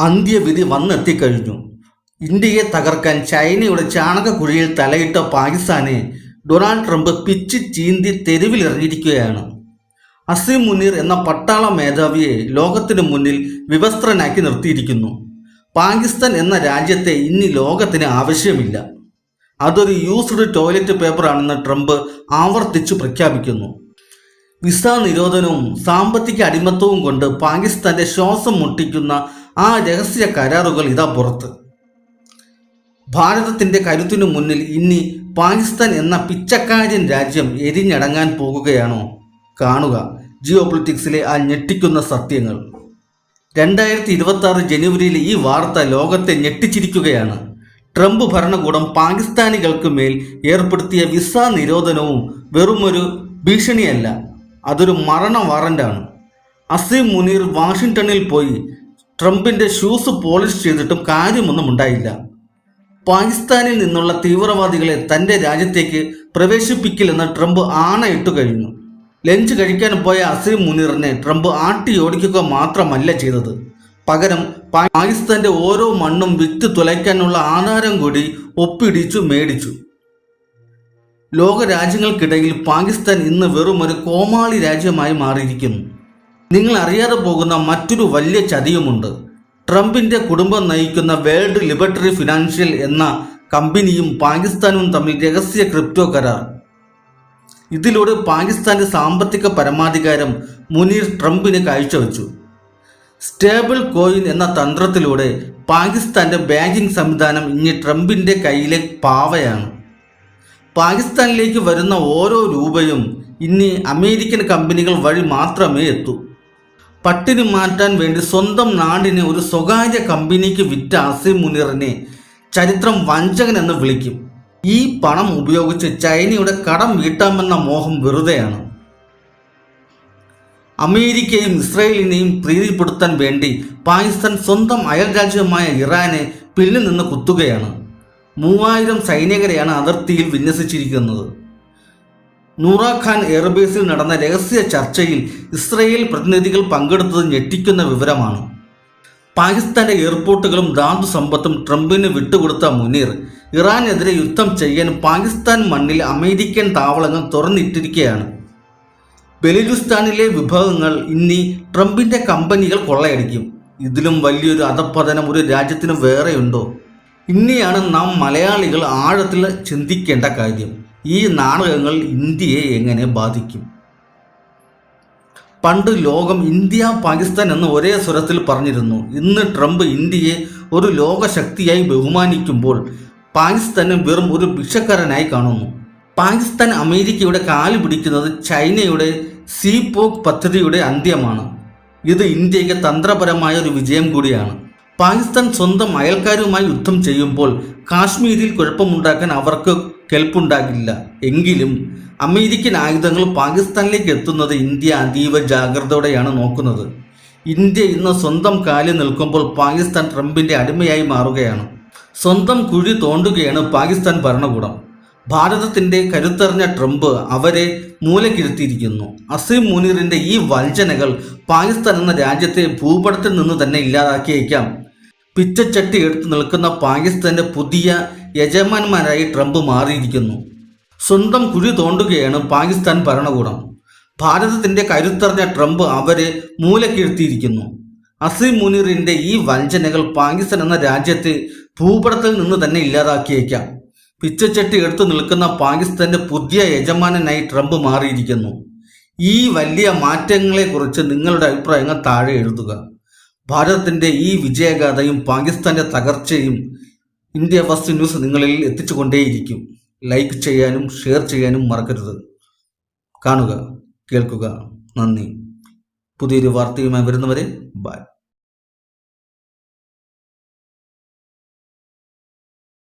അന്ത്യവിധി വന്നെത്തിക്കഴിഞ്ഞു. ഇന്ത്യയെ തകർക്കാൻ ചൈനയുടെ ചാണകക്കുഴിയിൽ തലയിട്ട പാകിസ്ഥാനെ ഡൊണാൾഡ് ട്രംപ് പിച്ച് ചീന്തി തെരുവിലിറങ്ങിയിരിക്കുകയാണ് അസീം മുനീർ എന്ന പട്ടാള മേധാവിയെ ലോകത്തിന് മുന്നിൽ വിവസ്ത്രനാക്കി നിർത്തിയിരിക്കുന്നു. പാകിസ്ഥാൻ എന്ന രാജ്യത്തെ ഇനി ലോകത്തിന് ആവശ്യമില്ല. അതൊരു യൂസ്ഡ് ടോയ്ലറ്റ് പേപ്പറാണെന്ന് ട്രംപ് ആവർത്തിച്ചു പ്രഖ്യാപിക്കുന്നു. വിസ നിരോധനവും സാമ്പത്തിക അടിമത്തവും കൊണ്ട് പാകിസ്ഥാന്റെ ശ്വാസം മുട്ടിക്കുന്ന ആ രഹസ്യ കരാറുകൾ ഇതാ പുറത്ത്. ഭാരതത്തിന്റെ കരുത്തിനു മുന്നിൽ ഇനി പാകിസ്ഥാൻ എന്ന പിച്ചക്കാരൻ രാജ്യം എരിഞ്ഞടങ്ങാൻ പോകുകയാണോ? കാണുക. ജിയോ പൊളിറ്റിക്സിലെ ആ ഞെട്ടിക്കുന്ന സത്യങ്ങൾ. രണ്ടായിരത്തി ഇരുപത്തി ആറ് ജനുവരിയിൽ ഈ വാർത്ത ലോകത്തെ ഞെട്ടിച്ചിരിക്കുകയാണ്. ട്രംപ് ഭരണകൂടം പാകിസ്ഥാനികൾക്ക് മേൽ ഏർപ്പെടുത്തിയ വിസ നിരോധനവും വെറുമൊരു ഭീഷണിയല്ല അതൊരു മരണ വാറന്റാണ് അസീം മുനീർ വാഷിങ്ടണിൽ പോയി ട്രംപിന്റെ ഷൂസ് പോളിഷ് ചെയ്തിട്ടും കാര്യമൊന്നും ഉണ്ടായില്ല. പാകിസ്ഥാനിൽ നിന്നുള്ള തീവ്രവാദികളെ തന്റെ രാജ്യത്തേക്ക് പ്രവേശിപ്പിക്കില്ലെന്ന് ട്രംപ് ആണയിട്ട് കഴിഞ്ഞു. ലഞ്ച് കഴിക്കാൻ പോയ അസീം മുനീറിനെ ട്രംപ് ആട്ടിയോടിക്കുക മാത്രമല്ല ചെയ്തത്. പകരം പാകിസ്ഥാന്റെ ഓരോ മണ്ണും വിറ്റ് തുലയ്ക്കാനുള്ള ആധാരം കൂടി ഒപ്പിടിച്ചു മേടിച്ചു. ലോകരാജ്യങ്ങൾക്കിടയിൽ പാകിസ്ഥാൻ ഇന്ന് വെറുമൊരു കോമാളി രാജ്യമായി മാറിയിരിക്കുന്നു. നിങ്ങൾ അറിയാതെ പോകുന്ന മറ്റൊരു വലിയ ചതിയുമുണ്ട്. ട്രംപിന്റെ കുടുംബം നയിക്കുന്ന വേൾഡ് ലിബർട്ടറി ഫിനാൻഷ്യൽ എന്ന കമ്പനിയും പാകിസ്ഥാനും തമ്മിൽ രഹസ്യ ക്രിപ്റ്റോ കരാർ. ഇതിലൂടെ പാകിസ്ഥാന്റെ സാമ്പത്തിക പരമാധികാരം മുനീർ ട്രംപിന് കാഴ്ചവെച്ചു. സ്റ്റേബിൾ കോയിൻ എന്ന തന്ത്രത്തിലൂടെ പാകിസ്ഥാന്റെ ബാങ്കിംഗ് സംവിധാനം ഇനി ട്രംപിന്റെ കയ്യിലെ പാവയാണ്. പാകിസ്ഥാനിലേക്ക് വരുന്ന ഓരോ രൂപയും ഇനി അമേരിക്കൻ കമ്പനികൾ വഴി മാത്രമേ എത്തൂ. പട്ടിണി മാറ്റാൻ വേണ്ടി സ്വന്തം നാടിനെ ഒരു സ്വകാര്യ കമ്പനിക്ക് വിറ്റ അസീം മുനീറിനെ ചരിത്രം വഞ്ചകൻ എന്ന് വിളിക്കും. ഈ പണം ഉപയോഗിച്ച് ചൈനയുടെ കടം വീട്ടാമെന്ന മോഹം വെറുതെയാണ്. അമേരിക്കയും ഇസ്രയേലിനെയും പ്രീതിപ്പെടുത്താൻ വേണ്ടി പാകിസ്ഥാൻ സ്വന്തം അയൽരാജ്യമായ ഇറാനെ പിന്നിൽ നിന്ന് കുത്തുകയാണ്. മൂവായിരം സൈനികരെയാണ് അതിർത്തിയിൽ വിന്യസിച്ചിരിക്കുന്നത്. നൂറ ഖാൻ എയർബേസിൽ നടന്ന രഹസ്യ ചർച്ചയിൽ ഇസ്രയേൽ പ്രതിനിധികൾ പങ്കെടുത്തത് ഞെട്ടിക്കുന്ന വിവരമാണ്. പാകിസ്ഥാന്റെ എയർപോർട്ടുകളും ധാതു സമ്പത്തും ട്രംപിന് വിട്ടുകൊടുത്ത മുനീർ. ഇറാനെതിരെ യുദ്ധം ചെയ്യാൻ പാകിസ്ഥാൻ മണ്ണിൽ അമേരിക്കൻ താവളങ്ങൾ തുറന്നിട്ടിരിക്കുകയാണ്. ബലൂചിസ്ഥാനിലെ വിഭവങ്ങൾ ഇനി ട്രംപിന്റെ കമ്പനികൾ കൊള്ളയടിക്കും. ഇതിലും വലിയൊരു അധപ്പതനം ഒരു രാജ്യത്തിന് വേറെയുണ്ടോ? ഇനിയാണ് നാം മലയാളികൾ ആഴത്തിൽ ചിന്തിക്കേണ്ട കാര്യം. ഈ നാണകങ്ങൾ ഇന്ത്യയെ എങ്ങനെ ബാധിക്കും? പണ്ട് ലോകം ഇന്ത്യ പാകിസ്ഥാൻ എന്ന് ഒരേ സ്വരത്തിൽ പറഞ്ഞിരുന്നു. ഇന്ന് ട്രംപ് ഇന്ത്യയെ ഒരു ലോകശക്തിയായി ബഹുമാനിക്കുമ്പോൾ പാകിസ്ഥാനെ വെറും ഒരു ഭിക്ഷക്കാരനായി കാണുന്നു. പാകിസ്ഥാൻ അമേരിക്കയുടെ കാൽ പിടിക്കുന്നത് ചൈനയുടെ സീപോക് പദ്ധതിയുടെ അന്ത്യമാണ്. ഇത് ഇന്ത്യയ്ക്ക് തന്ത്രപരമായ ഒരു വിജയം കൂടിയാണ്. പാകിസ്ഥാൻ സ്വന്തം അയൽക്കാരുമായി യുദ്ധം ചെയ്യുമ്പോൾ കാശ്മീരിൽ കുഴപ്പമുണ്ടാക്കാൻ അവർക്ക് കെൽപ്പുണ്ടാകില്ല. എങ്കിലും അമേരിക്കൻ ആയുധങ്ങൾ പാകിസ്ഥാനിലേക്ക് എത്തുന്നത് ഇന്ത്യ അതീവ ജാഗ്രതയോടെയാണ് നോക്കുന്നത്. ഇന്ത്യ ഇന്ന് സ്വന്തം കാലിൽ നിൽക്കുമ്പോൾ പാകിസ്ഥാൻ ട്രംപിന്റെ അടിമയായി മാറുകയാണ്. സ്വന്തം കുഴി തോണ്ടുകയാണ് പാകിസ്ഥാൻ ഭരണകൂടം. ഭാരതത്തിന്റെ കരുത്തറിഞ്ഞ ട്രംപ് അവരെ മൂലക്കിരുത്തിയിരിക്കുന്നു. അസീം മുനീറിന്റെ ഈ വഞ്ചനകൾ പാകിസ്ഥാൻ എന്ന രാജ്യത്തെ ഭൂപടത്തിൽ നിന്ന് തന്നെ ഇല്ലാതാക്കിയേക്കാം. പിച്ചച്ചട്ടി എടുത്തു നിൽക്കുന്ന പാകിസ്ഥാന്റെ പുതിയ യജമാന്മാരായി ട്രംപ് മാറിയിരിക്കുന്നു. സ്വന്തം കുഴി തോണ്ടുകയാണ് പാകിസ്ഥാൻ ഭരണകൂടം. ഭാരതത്തിന്റെ കരുത്തറിഞ്ഞ ട്രംപ് അവരെ മൂലക്കിഴ്ത്തിയിരിക്കുന്നു. അസീം മുനീറിന്റെ ഈ വഞ്ചനകൾ പാകിസ്ഥാൻ എന്ന രാജ്യത്തെ ഭൂപടത്തിൽ നിന്ന് തന്നെ ഇല്ലാതാക്കിയേക്കാം. പിച്ചച്ചട്ടി എടുത്തു നിൽക്കുന്ന പാകിസ്ഥാന്റെ പുതിയ യജമാനനായി ട്രംപ് മാറിയിരിക്കുന്നു. ഈ വലിയ മാറ്റങ്ങളെക്കുറിച്ച് നിങ്ങളുടെ അഭിപ്രായങ്ങൾ താഴെ എഴുതുക. ഭാരതത്തിന്റെ ഈ വിജയഗാഥയും പാകിസ്ഥാന്റെ തകർച്ചയും ഇന്ത്യ ഫസ്റ്റ് ന്യൂസ് നിങ്ങളിൽ എത്തിച്ചുകൊണ്ടേയിരിക്കും. ലൈക്ക് ചെയ്യാനും ഷെയർ ചെയ്യാനും മറക്കരുത്. കാണുക കേൾക്കുക. നന്ദി. പുതിയൊരു വാർത്തയുമായി വരുന്നവരെ ബൈ.